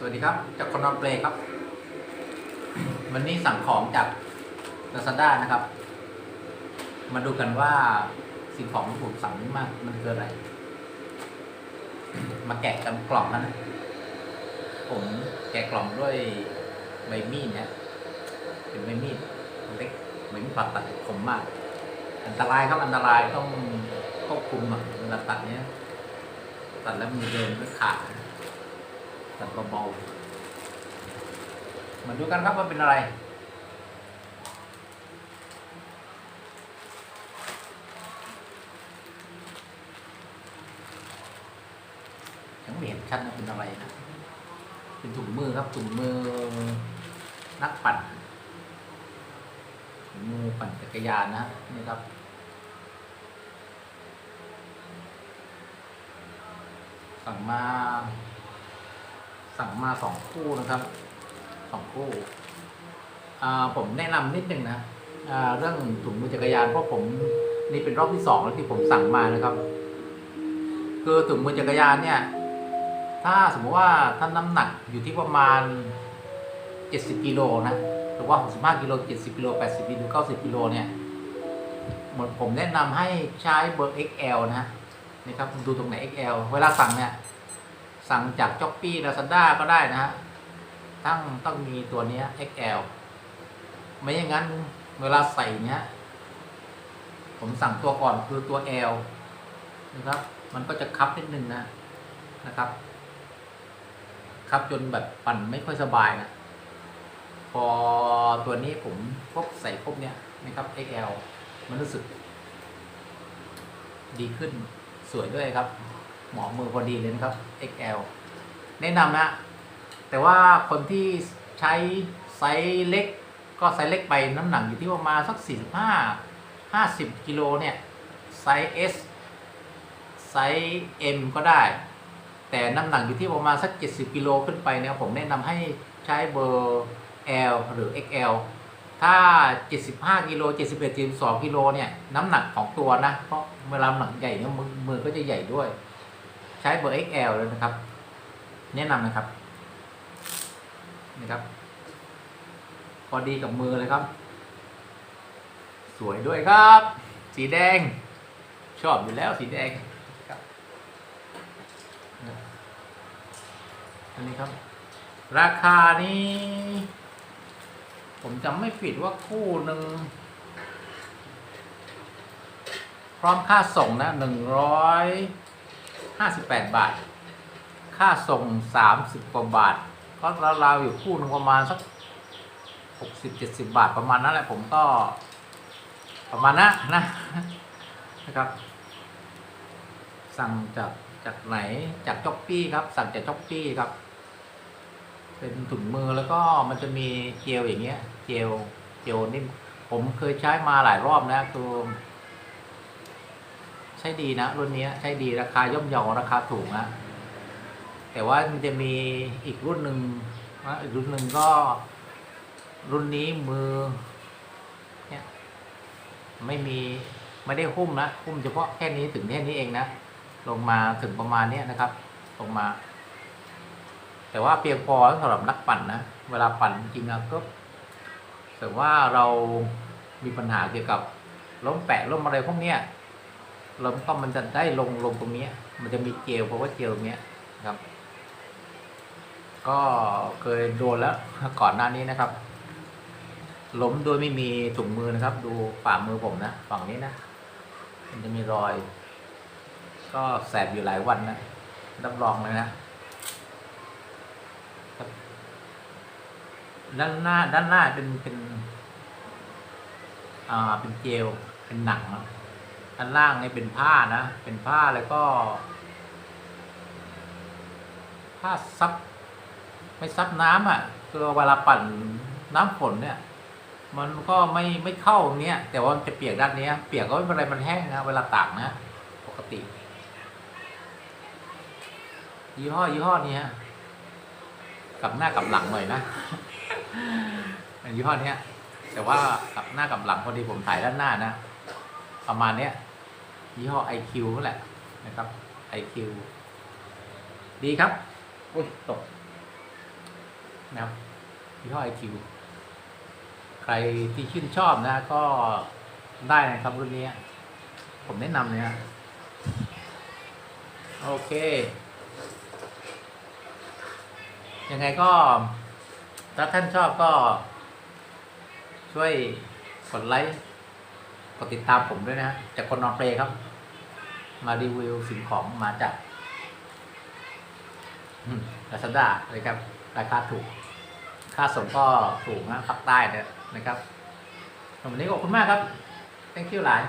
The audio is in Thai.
สวัสดีครับ จากคนนอนเปลครับ วันนี้สั่งของจาก Lazada นะครับ มาดูกันว่าสิ่งของที่ผมสั่งนี้มากมันคืออะไร มาแกะกันกล่องแล้วนะ ผมแกะกล่องด้วยใบมีดเนี่ยเป็นใบมีดเล็กใบมีดปัดตัดคมมาก อันตรายครับอันตรายต้องควบคุมหน่อยเวลาตัดเนี้ยตัดแล้วมือเดินไม่ขาด ตัดเบาๆมาดูกันครับว่าเป็นอะไรยังไม่เห็นชัดนะเป็นอะไรนะเป็นถุงมือครับถุงมือนักปั่นถุงมือปั่นจักรยานนะนี่ครับสั่งมา สั่งมาสองคู่นะครับสองคู่ผมแนะนำนิดนึงนะเรื่องถุงมือจักรยานเพราะผมนี่เป็นรอบที่สองแล้วที่ผมสั่งมานะครับ คือถุงมือจักรยานเนี่ย ถ้าสมมติว่าท่านน้ำหนักอยู่ที่ประมาณ70กิโลนะหรือว่า65กิโล70กิโล80กิโล90กิโลเนี่ยหมือนผมแนะนำให้ใช้เบอร์ XL นะฮะนี่ครับดูตรงไหน XL เวลาสั่งเนี่ย สั่งจากจ็อปปี้ลาซาด้าก็ได้นะฮะตั้งต้องมีตัวนี้ XL ไม่อย่างนั้นเวลาใส่เนี้ย ผมสั่งตัวก่อนคือตัว L นะครับ มันก็จะคับนิดนึงนะนะครับครับจนแบบปั่นไม่ค่อยสบายนะ พอตัวนี้ผมพบใส่ครบเนี้ยนะครับ XL มันรู้สึก ดีขึ้นสวยด้วยครับ หมอมือพอดีเลยนะครับ XL แนะนำนะ แต่ว่าคนที่ใช้ไซส์เล็ก ก็ไซส์เล็กไปน้ำหนักอยู่ที่ประมาณสัก 45 50กิโลเนี่ย ไซส์ S ไซส์ M ก็ได้ แต่น้ำหนักอยู่ที่ประมาณสัก 70กิโลขึ้นไปเนี่ยผมแนะนำให้ใช้เบอร์ L หรือ XL ถ้า 75กิโล71 72กิโลเนี่ย น้ำหนักของตัวนะ เพราะเวลาน้ำหนักใหญ่เนี่ยมือมือก็จะใหญ่ด้วย ใช้เบอร์ XL เลยนะครับ แนะนำนะครับนะครับ พอดีกับมือเลยครับ สวยด้วยครับ สีแดง ชอบอยู่แล้วสีแดงอันนี้ครับ ราคานี้ ผมจำไม่ผิดว่าคู่หนึ่งพร้อมค่าส่งนะหนึ่งร้อย ห้าสิบแปดบาท ค่าส่งสามสิบกว่าบาท ก็ราวๆอยู่คู่นึงประมาณสักหกสิบเจ็ดสิบาทประมาณนั้นแหละผมก็ ประมาณนั้นนะนะครับ สั่งจากจากไหนจากจ็อปปี้ครับ สั่งจากจ็อปปี้ครับ เป็นถุงมือแล้วก็มันจะมีเจลอย่างเงี้ย เจลเจลนิ่มผมเคยใช้มาหลายรอบนะคือ ใช้ดีนะรุ่นนี้ใช้ดีราคาย่อมเยาราคาถูกนะแต่ว่ามันจะมีอีกรุ่นหนึ่งนะอีกรุ่นหนึ่งก็รุ่นนี้มือเนี่ยไม่มีไม่ได้หุ้มนะหุ้มเฉพาะแค่นี้ถึงแค่นี้เองนะลงมาถึงประมาณนี้นะครับ ลงมา แต่ว่าเพียงพอสำหรับนักปั่นนะเวลาปั่นจริงๆนะก็แต่ว่าเรามีปัญหาเกี่ยวกับล้มแปะล้มอะไรพวกเนี้ย ล้มก็มันจะได้ลงลงตรงเนี้ยมันจะมีเจลเพราะว่าเจลเนี้ยครับ ก็เคยโดนแล้วก่อนหน้านี้นะครับ ล้มโดยไม่มีถุงมือนะครับ ดูฝ่ามือผมนะฝั่งนี้นะมันจะมีรอย ก็แสบอยู่หลายวันนะรับรองเลยนะด้านหน้าด้านหน้าเป็นเป็น อ่าเป็นเจลเป็นหนังนะ ด้นล่างนี่เป็นผ้านะ เป็นผ้าแล้วก็ ผ้าซับ ไม่ซับน้ำอะคือเวลาปั่นน้ำฝนเนี่ย มันก็ไม่ไม่เข้าเนี้ยแต่ว่ามันจะเปียกด้านเนี้ย เปียกก็ไม่เป็นไรมันแห้งนะเวลาตากนะปกติ ยี่ห้อยี่ห้อนี้กลับหน้ากลับหลังหน่อยนะยี่ห้อนี้แต่ว่ากลับหน้ากลับหลังพอดีผมถ่ายด้านหน้านะ ประมาณเนี้ย ยี่ห้อ IQ นั่นแหละนะครับ IQ ดีครับ อุ้ยตกนะครับยี่ห้อไอคิวใครที่ชื่นชอบนะก็ได้นะครับรุ่นนี้ ผมแนะนำเลยนะโอเค ยังไงก็ถ้าท่านชอบก็ช่วยกดไลค์ กดติดตามผมด้วยนะจากคนนอนเปลครับ มารีวิวสิ่งของมาจากลาซาด้าเลยครับ ราคาถูก ค่าส่งก็ถูกนะภาคใต้เนี่ยนะครับวันนี้ขอบคุณมากครับ thank you หลาย